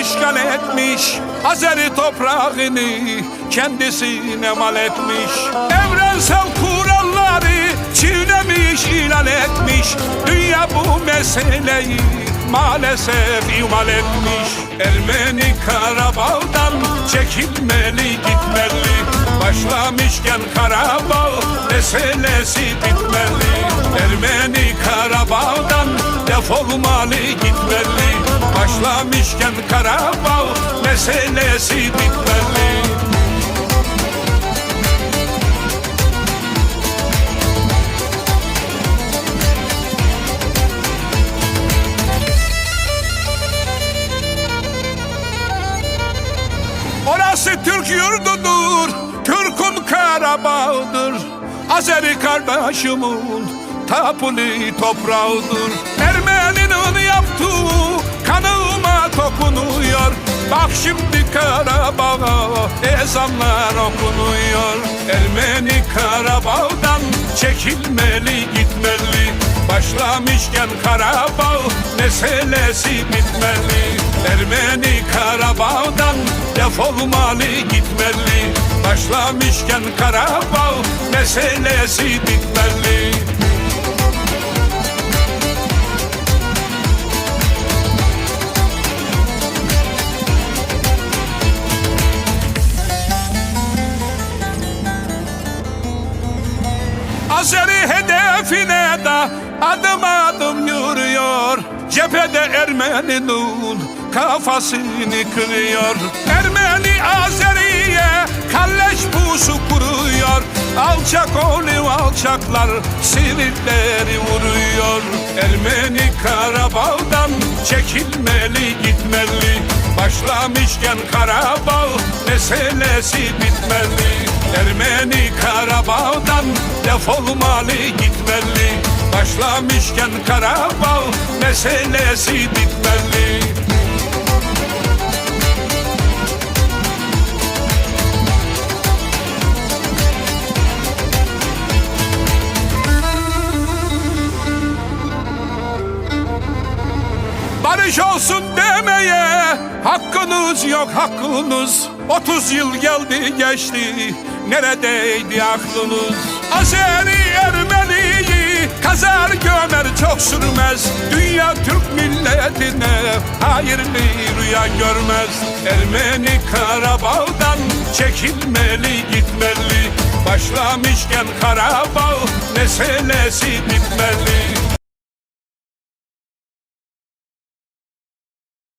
işgal etmiş Azeri toprağını kendisine mal etmiş. Evrensel kuralları çiğnemiş ilan etmiş. Dünya bu meseleyi maalesef ihmal etmiş. Ermeni Karabağ'dan çekilmeli gitmeli. Başlamışken Karabağ meselesi bitmeli. Ermeni Karabağ'dan defolmalı gitmeli Başlamışken Karabağ meselesi bitmeli Orası Türk yurdudur, Türk'ün Karabağ'dır. Azeri kardeşimin tapulu toprağıdır. Ermeni'nin yaptığı kanıma dokunuyor. Bak şimdi Karabağ'a ezanlar okunuyor. Ermeni Karabağ'dan çekilmeli gitmeli. Başlamışken Karabağ meselesi bitmeli. Ermeni Karabağ'dan defolmalı gitmeli Başlamışken Karabağ meselesi bitmeli Azeri hedefine de adım adım yürüyor. Cephede Ermeni'nin kafasını kırıyor. Ermeni Azeri'ye kalleş pusu kuruyor. Alçak oğlu alçaklar sivilleri vuruyor. Ermeni Karabağ'dan çekilmeli gitmeli. Başlamışken Karabağ meselesi bitmeli. Ermeni Karabağ'dan defolmalı gitmeli. Başlamışken Karabağ meselesi bitmeli Barış olsun demeye hakkınız yok hakkınız. 30 yıl geldi geçti. Neredeydi aklınız? Azeri Ermeni'yi kazar gömer çok sürmez. Dünya Türk milletine hayırlı rüya görmez. Ermeni Karabağ'dan çekilmeli gitmeli. Başlamışken Karabağ meselesi bitmeli